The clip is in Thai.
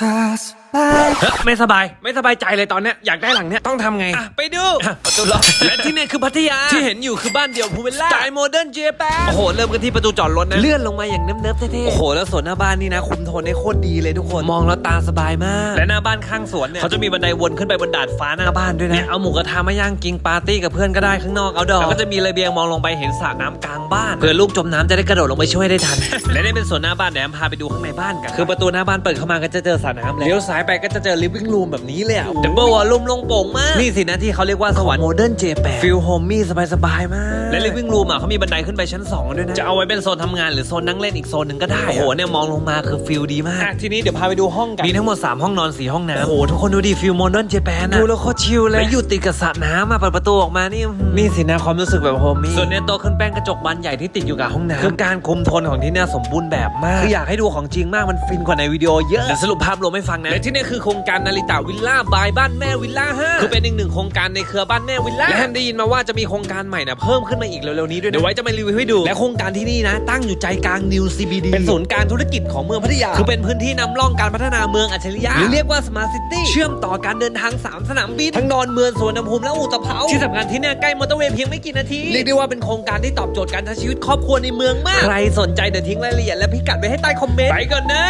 ธอสบายเฮ้ยไม่สบายไม่สบายใจเลยตอนเนี้ยอยากได้หลังเนี้ยต้องทำไงอะไปดูอะประตูล็อกและที่เนี่ยคือพัทยาที่เห็นอยู่คือบ้านเดี่ยวพูเวลล่าสไตล์โมเดิร์นเจแปนโอ้โหเริ่มกันที่ประตูจอดรถนะเลื่อนลงมาอย่างเนิบๆเท่ๆโอ้โหแล้วสวนหน้าบ้านนี่นะคุมโทนได้โคตรดีเลยทุกคนมองแล้วตาสบายมากและหน้าบ้านข้างสวนเนี่ยเขาจะมีบันไดวนขึ้นไปบนดาดฟ้าหน้าบ้านด้วยนะเนี่ยเอาหมูกระทะมาย่างกินปาร์ตี้กับเพื่อนก็ได้ข้างนอกเอาดอกแล้วก็จะมีระเบียงมองลงไปเห็นสระน้ำกลางบ้านเผื่อลูกจมน้ำจะได้กระโดดลงไปช่วยได้ทัน และนี่เป็นสวนหน้าบ้านเดี๋ยวแอมพาไปดูข้างในบ้านกันคือประตูหน้าบ้านเปิดเข้ามาก็จะเจอสระน้ำแล้วเลี้ยวซ้ายไปก็จะเจอลิฟวิ่งรูมแบบนี้เลยอะดับเบิลวอลลุ่มลงโป่งมาก นี่สินะที่เขาเรียกว่าสวรรค์โมเดิร์นเจแปนฟิลโฮมมี่สบายๆมาก และลิฟวิ่งรูมอะเขามีบันไดขึ้นไปชั้น2ด้วยนะ จะเอาไว้เป็นโซนทำงานหรือโซนนั่งเล่นอีกโซนหนึ่งก็ได้โอ้โหเนี่ยมองลงมาคือฟิลดีมากทีนี้เดี๋ยวพาไปดูห้องกันมีทั้งหมด3ห้องนอน4ห้องน้ำโอ้โหทุกคนดูดิฟิลโมเดิร์นเจแปนดูแล้วโคตรชิลเลยแล้วอยู่ติดกับสระน้ำอะเปิดประตูออกมานี่อื้อหือนี่สินะความรู้สึกแบบโฮมมี่ส่วนเนี้ยโต๊ะขึ้นแป้งกระจกบานใหญ่ที่ติดอยู่กับห้องน้ำคือการคุมโทนของที่เนี่ยสมบูรณ์แบบมากคืออยากให้ดูของจริงมากมันฟินกว่าในวิดีโอเยอะเดี๋ยวสรุปภาพรวมให้ฟังนะและที่เนี่ยคือโครงการนาริตะวิลล่าบายบ้านแม่วิลล่าห้าคือเป็นอีกหนึ่งโครงการในเครือบ้านแม่วิลล่าและแฮมได้ยินมาว่าจะมีโครงการใหม่นะเพิ่มขึ้นมาอีกเร็วๆนี้ด้วยนะเดี๋ยวไว้จะมารีวิวให้ดู และโครงการที่นี่นะ ตั้งอยู่ใจกลางนิว CBD เป็นศูนย์การธุรกิจของเมืองพัทยา คือเป็นพื้นที่นำร่องการพัฒนาเมืองอัจฉริยะหรือเรียกว่า Smart City เชื่อมต่อการเดินทาง3สนามบินทั้งดอนเมืองสวนภูมิและอุตภเปาที่สำคัญที่เนี่ยใกล้มอเตอร์เวย์เพียงไม่กี่นาทีเรียกได้ว่าเป็นโครงการที่ตอบโจทย์การใช้ชีวิตครอบครัวในเมืองมาก ใครสนใจเดี๋ยวทิ้งรายละเอียดและพิกัดไว้ให้ใต้คอมเมนต์ไปก่อนนะ